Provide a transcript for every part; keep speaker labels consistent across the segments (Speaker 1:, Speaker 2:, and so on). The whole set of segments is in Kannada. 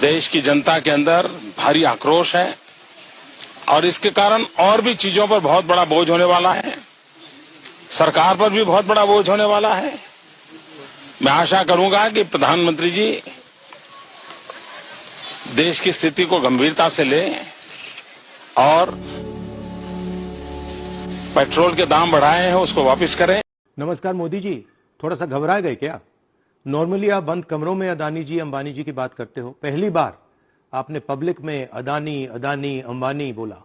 Speaker 1: देश की जनता के अंदर भारी आक्रोश है और इसके कारण और भी चीज़ों पर बहुत बड़ा बोझ होने वाला है। सरकार पर भी बहुत बड़ा बोझ होने वाला है। मैं आशा करूँगा कि प्रधानमंत्री जी देश की स्थिति को गंभीरता से लें और पेट्रोल के दाम बढ़ाए हैं, उसको वापस करें।
Speaker 2: नमस्कार मोदी जी, थोड़ा सा घबरा गए क्या? नॉर्मली आप बंद कमरों में अदानी जी, अंबानी जी की बात करते हो। पहली बार आपने पब्लिक में अदानी अदानी, अंबानी बोला।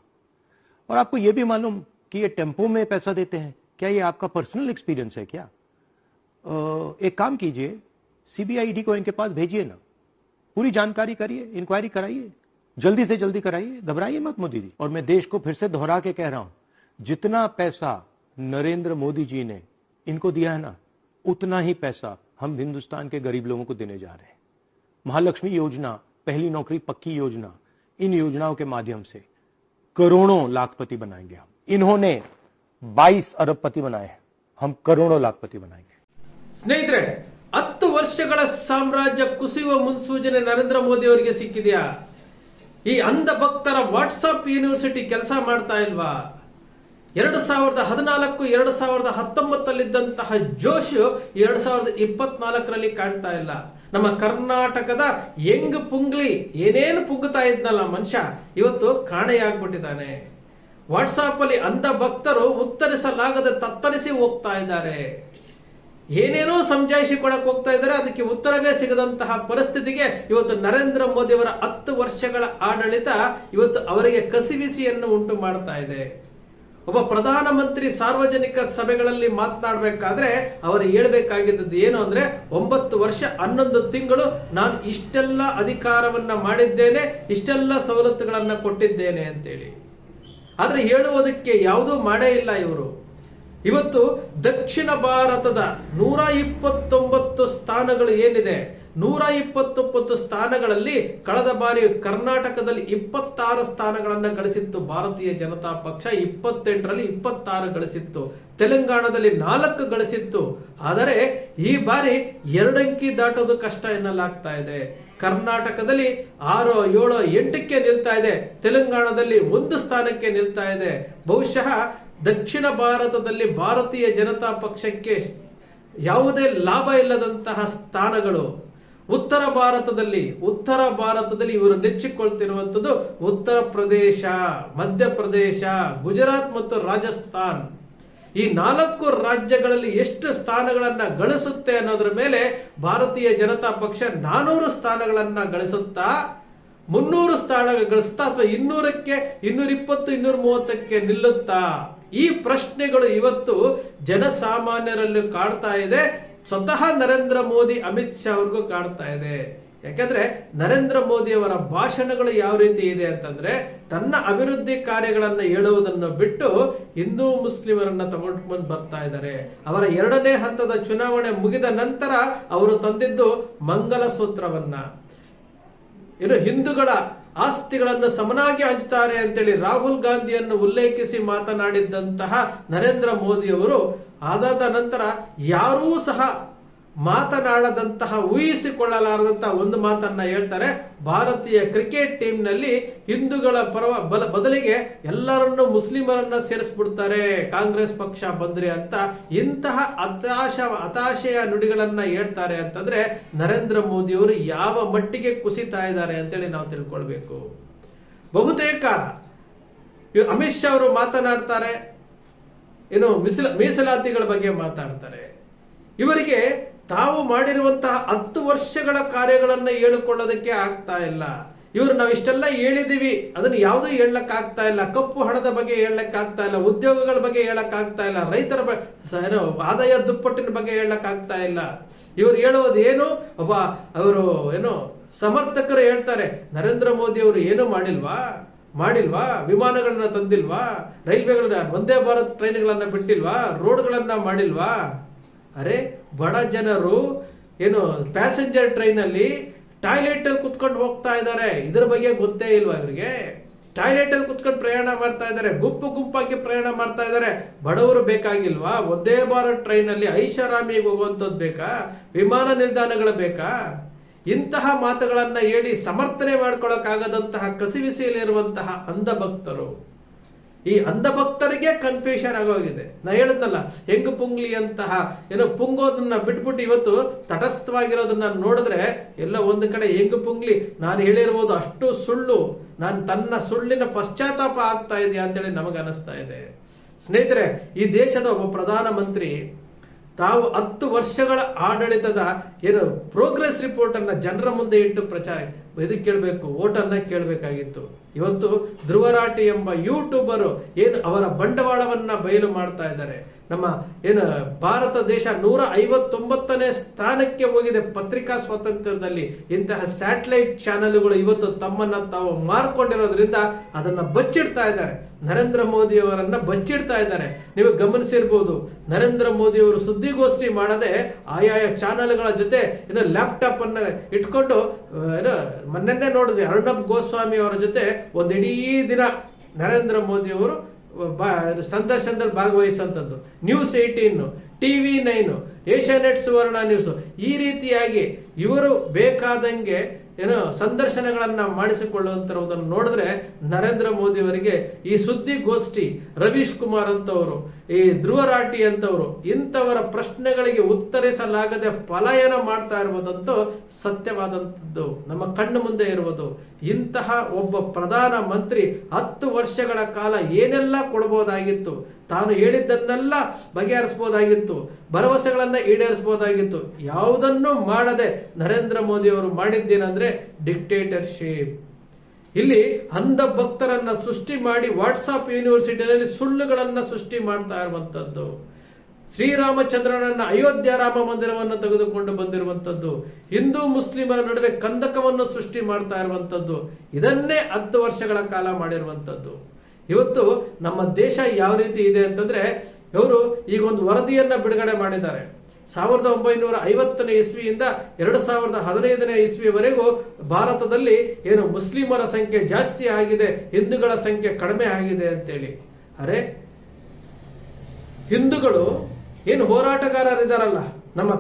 Speaker 2: और आपको यह भी मालूम कि ये टेंपो में पैसा देते हैं। क्या ये आपका पर्सनल एक्सपीरियंस है क्या? एक काम कीजिए सीबीआईडी को इनके पास भेजिए ना। पूरी जानकारी करिए इंक्वायरी कराइए। जल्दी से जल्दी कराइए। घबराइए मत मोदी जी। और मैं देश को फिर से दोहरा के कह रहा हूँ, जितना पैसा नरेंद्र मोदी जी ने इनको दिया है ना, उतना ही पैसा हम हिंदुस्तान के गरीब लोगों को देने जा रहे हैं महालक्ष्मी योजना पहली नौकरी पक्की योजना इन योजनाओं के माध्यम से करोड़ों लाखपति बनाएंगे हम इन्होंने 22 अरबपति बनाए हैं हम करोड़ों लाखपति बनाएंगे
Speaker 3: ಸ್ನೇಹಿತರೆ ಹತ್ತು ವರ್ಷಗಳ ಸಾಮ್ರಾಜ್ಯ ಕುಸಿಯುವ ಮುನ್ಸೂಚನೆ ನರೇಂದ್ರ ಮೋದಿ ಅವರಿಗೆ ಸಿಕ್ಕಿದೆಯಾ ಈ ಅಂಧ ಭಕ್ತರ ವಾಟ್ಸಪ್ ಯೂನಿವರ್ಸಿಟಿ ಕೆಲಸ ಮಾಡ್ತಾ ಇಲ್ವಾ ಎರಡು ಸಾವಿರದ ಹದಿನಾಲ್ಕು, ಎರಡು ಸಾವಿರದ ಹತ್ತೊಂಬತ್ತಲ್ಲಿದ್ದಂತಹ ಜೋಶ್ ಎರಡು ಸಾವಿರದ ಇಪ್ಪತ್ನಾಲ್ಕರಲ್ಲಿ ಕಾಣ್ತಾ ಇಲ್ಲ. ನಮ್ಮ ಕರ್ನಾಟಕದ ಯಂಗ್ ಪುಂಗ್ಲಿ ಏನೇನು ಪುಗ್ಗುತ್ತಾ ಇದ್ನಲ್ಲ ಮನುಷ್ಯ, ಇವತ್ತು ಕಾಣೆಯಾಗ್ಬಿಟ್ಟಿದ್ದಾನೆ ವಾಟ್ಸಾಪಲ್ಲಿ ಅಂಧ ಭಕ್ತರು ಉತ್ತರಿಸಲಾಗದೆ ತತ್ತರಿಸಿ ಹೋಗ್ತಾ ಇದ್ದಾರೆ. ಏನೇನೋ ಸಮಜಾಯಿಷಿ ಕೊಡಕ್ಕೆ ಹೋಗ್ತಾ ಇದ್ದಾರೆ, ಅದಕ್ಕೆ ಉತ್ತರವೇ ಸಿಗದಂತಹ ಪರಿಸ್ಥಿತಿಗೆ ಇವತ್ತು ನರೇಂದ್ರ ಮೋದಿ ಅವರ ಹತ್ತು ವರ್ಷಗಳ ಆಡಳಿತ ಇವತ್ತು ಅವರಿಗೆ ಕಸಿವಿಸಿಯನ್ನು ಉಂಟು ಮಾಡ್ತಾ ಇದೆ. ಒಬ್ಬ ಪ್ರಧಾನಮಂತ್ರಿ ಸಾರ್ವಜನಿಕ ಸಭೆಗಳಲ್ಲಿ ಮಾತನಾಡಬೇಕಾದ್ರೆ ಅವರು ಹೇಳಬೇಕಾಗಿದ್ದದ್ದು ಏನು ಅಂದ್ರೆ ಒಂಬತ್ತು ವರ್ಷ ಹನ್ನೊಂದು ತಿಂಗಳು ನಾನು ಇಷ್ಟೆಲ್ಲ ಅಧಿಕಾರವನ್ನ ಮಾಡಿದ್ದೇನೆ, ಇಷ್ಟೆಲ್ಲ ಸವಲತ್ತುಗಳನ್ನ ಕೊಟ್ಟಿದ್ದೇನೆ ಅಂತೇಳಿ. ಆದ್ರೆ ಹೇಳುವುದಕ್ಕೆ ಯಾವುದೂ ಮಾಡೇ ಇಲ್ಲ ಇವರು. ಇವತ್ತು ದಕ್ಷಿಣ ಭಾರತದ ನೂರ ಇಪ್ಪತ್ತೊಂಬತ್ತು ಸ್ಥಾನಗಳು ಏನಿದೆ? ನೂರ ಇಪ್ಪತ್ತೊಂಬತ್ತು ಸ್ಥಾನಗಳಲ್ಲಿ ಕಳೆದ ಬಾರಿ ಕರ್ನಾಟಕದಲ್ಲಿ ಇಪ್ಪತ್ತಾರು ಸ್ಥಾನಗಳನ್ನು ಗಳಿಸಿತ್ತು ಭಾರತೀಯ ಜನತಾ ಪಕ್ಷ. ಇಪ್ಪತ್ತೆಂಟರಲ್ಲಿ ಇಪ್ಪತ್ತಾರು ಗಳಿಸಿತ್ತು. ತೆಲಂಗಾಣದಲ್ಲಿ ನಾಲ್ಕು ಗಳಿಸಿತ್ತು. ಆದರೆ ಈ ಬಾರಿ ಎರಡಂಕಿ ದಾಟೋದು ಕಷ್ಟ ಎನ್ನಲಾಗ್ತಾ ಇದೆ. ಕರ್ನಾಟಕದಲ್ಲಿ ಆರು, ಏಳು, ಎಂಟಕ್ಕೆ ನಿಲ್ತಾ ಇದೆ. ತೆಲಂಗಾಣದಲ್ಲಿ ಒಂದು ಸ್ಥಾನಕ್ಕೆ ನಿಲ್ತಾ ಇದೆ. ಬಹುಶಃ ದಕ್ಷಿಣ ಭಾರತದಲ್ಲಿ ಭಾರತೀಯ ಜನತಾ ಪಕ್ಷಕ್ಕೆ ಯಾವುದೇ ಲಾಭ ಇಲ್ಲದಂತಹ ಸ್ಥಾನಗಳು ಉತ್ತರ ಭಾರತದಲ್ಲಿ ಉತ್ತರ ಭಾರತದಲ್ಲಿ ಇವರು ನೆಚ್ಚಿಕೊಳ್ತಿರುವಂಥದ್ದು ಉತ್ತರ ಪ್ರದೇಶ ಮಧ್ಯಪ್ರದೇಶ ಗುಜರಾತ್ ಮತ್ತು ರಾಜಸ್ಥಾನ್. ಈ ನಾಲ್ಕು ರಾಜ್ಯಗಳಲ್ಲಿ ಎಷ್ಟು ಸ್ಥಾನಗಳನ್ನು ಗಳಿಸುತ್ತೆ ಅನ್ನೋದ್ರ ಮೇಲೆ ಭಾರತೀಯ ಜನತಾ ಪಕ್ಷ ನಾನೂರು ಸ್ಥಾನಗಳನ್ನು ಗಳಿಸುತ್ತಾ, ಮುನ್ನೂರು ಸ್ಥಾನ ಗಳಿಸ್ತಾ ಅಥವಾ ಇನ್ನೂರಕ್ಕೆ ಇನ್ನೂರ ಇಪ್ಪತ್ತು ಇನ್ನೂರ ಮೂವತ್ತಕ್ಕೆ ನಿಲ್ಲುತ್ತಾ? ಈ ಪ್ರಶ್ನೆಗಳು ಇವತ್ತು ಜನಸಾಮಾನ್ಯರಲ್ಲಿ ಕಾಡ್ತಾ ಇದೆ. ಸ್ವತಃ ನರೇಂದ್ರ ಮೋದಿ, ಅಮಿತ್ ಶಾ ಅವ್ರಿಗೂ ಕಾಡ್ತಾ ಇದೆ. ಯಾಕೆಂದ್ರೆ ನರೇಂದ್ರ ಮೋದಿ ಅವರ ಭಾಷಣಗಳು ಯಾವ ರೀತಿ ಇದೆ ಅಂತಂದ್ರೆ ತನ್ನ ಅಭಿವೃದ್ಧಿ ಕಾರ್ಯಗಳನ್ನು ಹೇಳುವುದನ್ನು ಬಿಟ್ಟು ಹಿಂದೂ ಮುಸ್ಲಿಮರನ್ನ ತಗೊಂಡು ಬಂದು ಬರ್ತಾ ಇದ್ದಾರೆ. ಅವರ ಎರಡನೇ ಹಂತದ ಚುನಾವಣೆ ಮುಗಿದ ನಂತರ ಅವರು ತಂದಿದ್ದು ಮಂಗಲ ಸೂತ್ರವನ್ನ. ಇನ್ನು ಹಿಂದೂಗಳ ಆಸ್ತಿಗಳನ್ನು ಸಮನಾಗಿ ಹಂಚ್ತಾರೆ ಅಂತೇಳಿ ರಾಹುಲ್ ಗಾಂಧಿಯನ್ನು ಉಲ್ಲೇಖಿಸಿ ಮಾತನಾಡಿದ್ದಂತಹ ನರೇಂದ್ರ ಮೋದಿ ಅವರು ಅದಾದ ನಂತರ ಯಾರೂ ಸಹ ಮಾತನಾಡದಂತಹ ಊಹಿಸಿಕೊಳ್ಳಲಾರದಂತಹ ಒಂದು ಮಾತನ್ನ ಹೇಳ್ತಾರೆ. ಭಾರತೀಯ ಕ್ರಿಕೆಟ್ ಟೀಮ್ನಲ್ಲಿ ಹಿಂದೂಗಳ ಪರವ ಬಲ, ಬದಲಿಗೆ ಎಲ್ಲರನ್ನೂ ಮುಸ್ಲಿಮರನ್ನ ಸೇರಿಸ್ಬಿಡ್ತಾರೆ. ಕಾಂಗ್ರೆಸ್ ಪಕ್ಷ ಬಂದ್ರೆ ಅಂತ ಇಂತಹ ಹತಾಶ, ಹತಾಶೆಯ ನುಡಿಗಳನ್ನ ಹೇಳ್ತಾರೆ ಅಂತಂದ್ರೆ ನರೇಂದ್ರ ಮೋದಿ ಅವರು ಯಾವ ಮಟ್ಟಿಗೆ ಕುಸಿತಾ ಇದ್ದಾರೆ ಅಂತೇಳಿ ನಾವು ತಿಳ್ಕೊಳ್ಬೇಕು. ಬಹುತೇಕ ಅಮಿತ್ ಶಾ ಅವರು ಮಾತನಾಡ್ತಾರೆ. ಏನು ಮಿಸಿಲ, ಮೀಸಲಾತಿಗಳ ಬಗ್ಗೆ ಮಾತಾಡ್ತಾರೆ. ಇವರಿಗೆ ತಾವು ಮಾಡಿರುವಂತಹ ಹತ್ತು ವರ್ಷಗಳ ಕಾರ್ಯಗಳನ್ನು ಹೇಳಿಕೊಳ್ಳೋದಕ್ಕೆ ಆಗ್ತಾ ಇಲ್ಲ. ಇವರು ನಾವು ಇಷ್ಟೆಲ್ಲ ಹೇಳಿದೀವಿ, ಅದನ್ನು ಯಾವುದೂ ಹೇಳಕ್ ಆಗ್ತಾ ಇಲ್ಲ. ಕಪ್ಪು ಹಣದ ಬಗ್ಗೆ ಹೇಳಕ್ ಆಗ್ತಾ ಇಲ್ಲ. ಉದ್ಯೋಗಗಳ ಬಗ್ಗೆ ಹೇಳಕ್ ಆಗ್ತಾ ಇಲ್ಲ. ರೈತರ ಬ- ಸ- ಏನು ಆದಾಯ ದುಪ್ಪಟ್ಟಿನ ಬಗ್ಗೆ ಹೇಳಕ್ ಆಗ್ತಾ ಇಲ್ಲ. ಇವರು ಹೇಳೋದು ಏನು? ಒಬ್ಬ ಅವರು ಏನು ಸಮರ್ಥಕರು ಹೇಳ್ತಾರೆ, ನರೇಂದ್ರ ಮೋದಿ ಅವರು ಏನು ಮಾಡಿಲ್ವಾ? ಮಾಡಿಲ್ವಾ? ವಿಮಾನಗಳನ್ನ ತಂದಿಲ್ವಾ? ರೈಲ್ವೆಗಳನ್ನ, ಒಂದೇ ಭಾರತ್ ಟ್ರೈನ್ಗಳನ್ನ ಬಿಟ್ಟಿಲ್ವಾ? ರೋಡ್ಗಳನ್ನ ಮಾಡಿಲ್ವಾ? ಅರೆ, ಬಡ ಜನರು ಏನು ಪ್ಯಾಸೆಂಜರ್ ಟ್ರೈನಲ್ಲಿ ಟಾಯ್ಲೆಟ್ ಅಲ್ಲಿ ಕುತ್ಕೊಂಡು ಹೋಗ್ತಾ ಇದ್ದಾರೆ. ಇದ್ರ ಬಗ್ಗೆ ಗೊತ್ತೇ ಇಲ್ವಾ ಅವರಿಗೆ ಟಾಯ್ಲೆಟ್ ಅಲ್ಲಿ ಕುತ್ಕೊಂಡು ಪ್ರಯಾಣ ಮಾಡ್ತಾ ಇದ್ದಾರೆ. ಗುಂಪು ಗುಂಪಾಗಿ ಪ್ರಯಾಣ ಮಾಡ್ತಾ ಇದ್ದಾರೆ. ಬಡವರು ಬೇಕಾಗಿಲ್ವಾ? ಒಂದೇ ಬಾರ ಟ್ರೈನ್ ಅಲ್ಲಿ ಐಷಾರಾಮಿಗೆ ಹೋಗುವಂಥದ್ದು ಬೇಕಾ? ವಿಮಾನ ನಿಲ್ದಾಣಗಳು ಬೇಕಾ? ಇಂತಹ ಮಾತುಗಳನ್ನು ಹೇಳಿ ಸಮರ್ಥನೆ ಮಾಡ್ಕೊಳ್ಳೋಕ್ಕಾಗದಂತಹ ಕಸಿವಿಸಿಯಲ್ಲಿರುವಂತಹ ಅಂಧ ಭಕ್ತರು ಈ ಅಂಧ ಭಕ್ತರಿಗೆ ಕನ್ಫ್ಯೂಷನ್ ಆಗೋಗಿದೆ. ನಾ ಹೇಳಿದ್ನಲ್ಲ, ಹೆಂಗ್ ಪುಂಗ್ಲಿ ಅಂತಹ ಏನೋ ಪುಂಗೋದನ್ನ ಬಿಟ್ಬಿಟ್ಟು ಇವತ್ತು ತಟಸ್ಥವಾಗಿರೋದನ್ನ ನೋಡಿದ್ರೆ ಎಲ್ಲ ಒಂದು ಕಡೆ ಹೆಂಗ್ ಪುಂಗ್ಲಿ? ನಾನು ಹೇಳಿರ್ಬೋದು ಅಷ್ಟು ಸುಳ್ಳು. ನಾನು ತನ್ನ ಸುಳ್ಳಿನ ಪಶ್ಚಾತ್ತಾಪ ಆಗ್ತಾ ಇದೆಯಾ ಅಂತೇಳಿ ನಮಗೆ ಅನಿಸ್ತಾ ಇದೆ. ಸ್ನೇಹಿತರೆ, ಈ ದೇಶದ ಒಬ್ಬ ಪ್ರಧಾನಮಂತ್ರಿ ತಾವು ಹತ್ತು ವರ್ಷಗಳ ಆಡಳಿತದ ಏನು ಪ್ರೋಗ್ರೆಸ್ ರಿಪೋರ್ಟ್ ಅನ್ನ ಜನರ ಮುಂದೆ ಇಟ್ಟು ಪ್ರಚಾರ ಇದಕ್ಕೆ ಕೇಳಬೇಕು? ಓಟನ್ನ ಕೇಳಬೇಕಾಗಿತ್ತು. ಇವತ್ತು ಧ್ರುವರಾಟಿ ಎಂಬ ಯೂಟ್ಯೂಬರು ಏನು ಅವರ ಬಂಡವಾಳವನ್ನ ಬಯಲು ಮಾಡ್ತಾ ಇದ್ದಾರೆ. ನಮ್ಮ ಏನು ಭಾರತ ದೇಶ ನೂರ ಐವತ್ತೊಂಬತ್ತನೇ ಸ್ಥಾನಕ್ಕೆ ಹೋಗಿದೆ ಪತ್ರಿಕಾ ಸ್ವಾತಂತ್ರ್ಯದಲ್ಲಿ. ಇಂತಹ ಸ್ಯಾಟಲೈಟ್ ಚಾನೆಲ್ಗಳು ಇವತ್ತು ತಮ್ಮನ್ನ ತಾವು ಮಾರ್ಕೊಂಡಿರೋದ್ರಿಂದ ಅದನ್ನ ಬಚ್ಚಿಡ್ತಾ ಇದ್ದಾರೆ. ನರೇಂದ್ರ ಮೋದಿಯವರನ್ನು ಬಚ್ಚಿಡ್ತಾ ಇದ್ದಾರೆ. ನೀವು ಗಮನಿಸಿರ್ಬೋದು, ನರೇಂದ್ರ ಮೋದಿಯವರು ಸುದ್ದಿಗೋಷ್ಠಿ ಮಾಡದೆ ಆಯಾಯ ಚಾನೆಲ್ಗಳ ಜೊತೆ ಏನು ಲ್ಯಾಪ್ಟಾಪನ್ನು ಇಟ್ಕೊಂಡು ಏನು ಮೊನ್ನೆ ನೋಡಿದ್ವಿ, ಅರ್ಣಬ್ ಗೋಸ್ವಾಮಿ ಅವರ ಜೊತೆ ಒಂದು ಇಡೀ ದಿನ ನರೇಂದ್ರ ಮೋದಿ ಅವರು ಸಂದರ್ಶನದಲ್ಲಿ ಭಾಗವಹಿಸುವಂಥದ್ದು. News eighteen T V nine Asianet Suvarna news ಈ ರೀತಿಯಾಗಿ ಇವರು ಬೇಕಾದಂಗೆ ಏನೋ ಸಂದರ್ಶನಗಳನ್ನು ಮಾಡಿಸಿಕೊಳ್ಳುವಂಥವುದನ್ನು ನೋಡಿದ್ರೆ ನರೇಂದ್ರ ಮೋದಿ ಅವರಿಗೆ ಈ ಸುದ್ದಿಗೋಷ್ಠಿ ರವೀಶ್ ಕುಮಾರ್ ಅಂತವರು, ಈ ಧ್ರುವ ರಾಟಿ ಅಂತವರು, ಇಂಥವರ ಪ್ರಶ್ನೆಗಳಿಗೆ ಉತ್ತರಿಸಲಾಗದೆ ಪಲಾಯನ ಮಾಡ್ತಾ ಇರುವುದಂತೂ ಸತ್ಯವಾದಂಥದ್ದು. ನಮ್ಮ ಕಣ್ಣು ಮುಂದೆ ಇರುವುದು. ಇಂತಹ ಒಬ್ಬ ಪ್ರಧಾನ ಮಂತ್ರಿ ಹತ್ತು ವರ್ಷಗಳ ಕಾಲ ಏನೆಲ್ಲ ಕೊಡಬಹುದಾಗಿತ್ತು ತಾನು ಹೇಳಿದ್ದನ್ನೆಲ್ಲ ಬಗೆಹರಿಸ್ಬೋದಾಗಿತ್ತು ಭರವಸೆಗಳನ್ನು ಈಡೇರಿಸ್ಬೋದಾಗಿತ್ತು ಯಾವುದನ್ನು ಮಾಡದೆ ನರೇಂದ್ರ ಮೋದಿ ಅವರು ಮಾಡಿದ್ದೇನೆಂದ್ರೆ ಡಿಕ್ಟೇಟರ್ಶಿಪ್. ಇಲ್ಲಿ ಅಂಧ ಭಕ್ತರನ್ನ ಸೃಷ್ಟಿ ಮಾಡಿ ವಾಟ್ಸಾಪ್ ಯೂನಿವರ್ಸಿಟಿಯಲ್ಲಿ ಸುಳ್ಳುಗಳನ್ನು ಸೃಷ್ಟಿ ಮಾಡ್ತಾ ಇರುವಂಥದ್ದು ಶ್ರೀರಾಮಚಂದ್ರನನ್ನ ಅಯೋಧ್ಯ ರಾಮ ಮಂದಿರವನ್ನು ತೆಗೆದುಕೊಂಡು ಬಂದಿರುವಂತದ್ದು, ಹಿಂದೂ ಮುಸ್ಲಿಮರ ನಡುವೆ ಕಂದಕವನ್ನು ಸೃಷ್ಟಿ ಮಾಡ್ತಾ ಇರುವಂಥದ್ದು ಇದನ್ನೇ ಹತ್ತು ವರ್ಷಗಳ ಕಾಲ ಮಾಡಿರುವಂತದ್ದು. ಇವತ್ತು ನಮ್ಮ ದೇಶ ಯಾವ ರೀತಿ ಇದೆ ಅಂತಂದ್ರೆ, ಇವರು ಈಗ ಒಂದು ವರದಿಯನ್ನು ಬಿಡುಗಡೆ ಮಾಡಿದ್ದಾರೆ. ಸಾವಿರದ ಒಂಬೈನೂರ ಐವತ್ತನೇ ಇಸ್ವಿಯಿಂದ ಎರಡು ಸಾವಿರದ ಹದಿನೈದನೇ ಇಸ್ವಿವರೆಗೂ ಭಾರತದಲ್ಲಿ ಏನು ಮುಸ್ಲಿಮರ ಸಂಖ್ಯೆ ಜಾಸ್ತಿ ಆಗಿದೆ, ಹಿಂದೂಗಳ ಸಂಖ್ಯೆ ಕಡಿಮೆ ಆಗಿದೆ ಅಂತೇಳಿ. ಅರೆ, ಹಿಂದೂಗಳು ಏನು ಹೋರಾಟಗಾರರಿದಾರಲ್ಲ. ನಮ್ಮ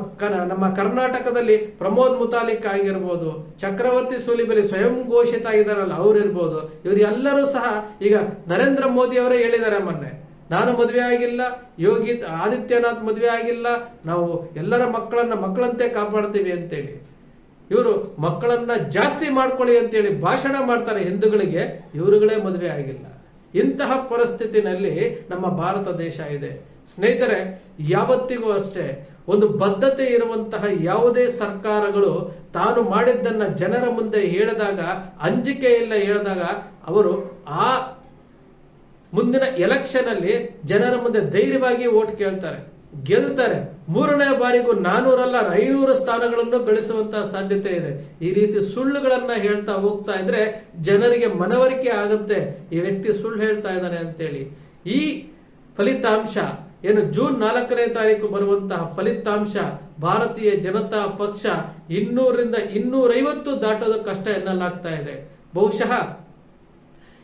Speaker 3: ನಮ್ಮ ಕರ್ನಾಟಕದಲ್ಲಿ ಪ್ರಮೋದ್ ಮುತಾಲಿಕ್ ಆಗಿರ್ಬೋದು, ಚಕ್ರವರ್ತಿ ಸೂಲಿಬಲಿ ಸ್ವಯಂ ಘೋಷಿತ ಆಗಿದ್ದಾರಲ್ಲ, ಅವರಿರ್ಬೋದು, ಇವರೆಲ್ಲರೂ ಸಹ ಈಗ ನರೇಂದ್ರ ಮೋದಿ ಅವರೇ ಹೇಳಿದ್ದಾರೆ ಮೊನ್ನೆ. ನಾನು ಮದುವೆ ಆಗಿಲ್ಲ, ಯೋಗಿ ಆದಿತ್ಯನಾಥ್ ಮದುವೆ ಆಗಿಲ್ಲ, ನಾವು ಎಲ್ಲರ ಮಕ್ಕಳನ್ನ ಮಕ್ಕಳಂತೆ ಕಾಪಾಡ್ತೀವಿ ಅಂತೇಳಿ. ಇವರು ಮಕ್ಕಳನ್ನ ಜಾಸ್ತಿ ಮಾಡ್ಕೊಳ್ಳಿ ಅಂತೇಳಿ ಭಾಷಣ ಮಾಡ್ತಾರೆ ಹಿಂದೂಗಳಿಗೆ, ಇವರುಗಳೇ ಮದುವೆ ಆಗಿಲ್ಲ. ಇಂತಹ ಪರಿಸ್ಥಿತಿನಲ್ಲಿ ನಮ್ಮ ಭಾರತ ದೇಶ ಇದೆ. ಸ್ನೇಹಿತರೆ, ಯಾವತ್ತಿಗೂ ಅಷ್ಟೇ ಒಂದು ಬದ್ಧತೆ ಇರುವಂತಹ ಯಾವುದೇ ಸರ್ಕಾರಗಳು ತಾನು ಮಾಡಿದ್ದನ್ನ ಜನರ ಮುಂದೆ ಹೇಳಿದಾಗ ಅಂಜಿಕೆಯಿಲ್ಲ ಹೇಳಿದಾಗ, ಅವರು ಆ ಮುಂದಿನ ಎಲೆಕ್ಷನ್ ಅಲ್ಲಿ ಜನರ ಮುಂದೆ ಧೈರ್ಯವಾಗಿ ಓಟ್ ಕೇಳ್ತಾರೆ, ಗೆಲ್ತಾರೆ. ಮೂರನೇ ಬಾರಿಗೂ ನಾನೂರಲ್ಲ, ಐನೂರು ಸ್ಥಾನಗಳನ್ನು ಗಳಿಸುವಂತಹ ಸಾಧ್ಯತೆ ಇದೆ. ಈ ರೀತಿ ಸುಳ್ಳುಗಳನ್ನ ಹೇಳ್ತಾ ಹೋಗ್ತಾ ಇದ್ರೆ ಜನರಿಗೆ ಮನವರಿಕೆ ಆಗುತ್ತೆ. ಈ ವ್ಯಕ್ತಿ ಸುಳ್ಳು ಹೇಳ್ತಾ ಇದ್ದಾನೆ ಅಂತೇಳಿ. ಈ ಫಲಿತಾಂಶ ಏನು ಜೂನ್ ನಾಲ್ಕನೇ ತಾರೀಕು ಬರುವಂತಹ ಫಲಿತಾಂಶ ಭಾರತೀಯ ಜನತಾ ಪಕ್ಷ ಇನ್ನೂರರಿಂದ ಇನ್ನೂರೈವತ್ತು ದಾಟೋದು ಕಷ್ಟ ಎನ್ನಲಾಗ್ತಾ ಇದೆ. ಬಹುಶಃ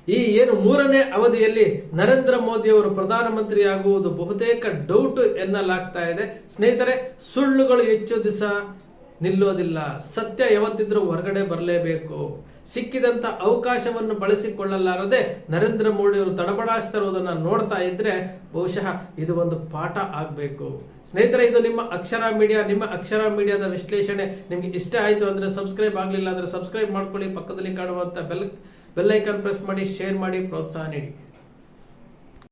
Speaker 3: ಈ ಏನು ಮೂರನೇ ಅವಧಿಯಲ್ಲಿ ನರೇಂದ್ರ ಮೋದಿ ಅವರು ಪ್ರಧಾನಮಂತ್ರಿ ಆಗುವುದು ಬಹುತೇಕ ಡೌಟ್ ಎನ್ನಲಾಗ್ತಾ ಇದೆ. ಸ್ನೇಹಿತರೆ, ಸುಳ್ಳುಗಳು ಹೆಚ್ಚು ದಿವಸ ನಿಲ್ಲೋದಿಲ್ಲ. ಸತ್ಯ ಯಾವತ್ತಿದ್ರೂ ಹೊರಗಡೆ ಬರಲೇಬೇಕು. ಸಿಕ್ಕಿದಂತ ಅವಕಾಶವನ್ನು ಬಳಸಿಕೊಳ್ಳಲಾರದೆ ನರೇಂದ್ರ ಮೋದಿ ಅವರು ನೋಡ್ತಾ ಇದ್ದರೆ ಬಹುಶಃ ಇದು ಒಂದು ಪಾಠ ಆಗಬೇಕು. ಸ್ನೇಹಿತರೆ, ಇದು ನಿಮ್ಮ ಅಕ್ಷರ ಮೀಡಿಯಾ. ನಿಮ್ಮ ಅಕ್ಷರ ಮೀಡಿಯಾದ ವಿಶ್ಲೇಷಣೆ ನಿಮಗೆ ಇಷ್ಟ ಆಯ್ತು ಅಂದ್ರೆ ಸಬ್ಸ್ಕ್ರೈಬ್ ಆಗಲಿಲ್ಲ ಅಂದ್ರೆ ಸಬ್ಸ್ಕ್ರೈಬ್ ಮಾಡ್ಕೊಳ್ಳಿ. ಪಕ್ಕದಲ್ಲಿ ಕಾಣುವಂತ ಬೆಲ್ ಬೆಲ್ ಐಕಾನ್ ಪ್ರೆಸ್ ಮಾಡಿ, ಶೇರ್ ಮಾಡಿ, ಪ್ರೋತ್ಸಾಹ ನೀಡಿ.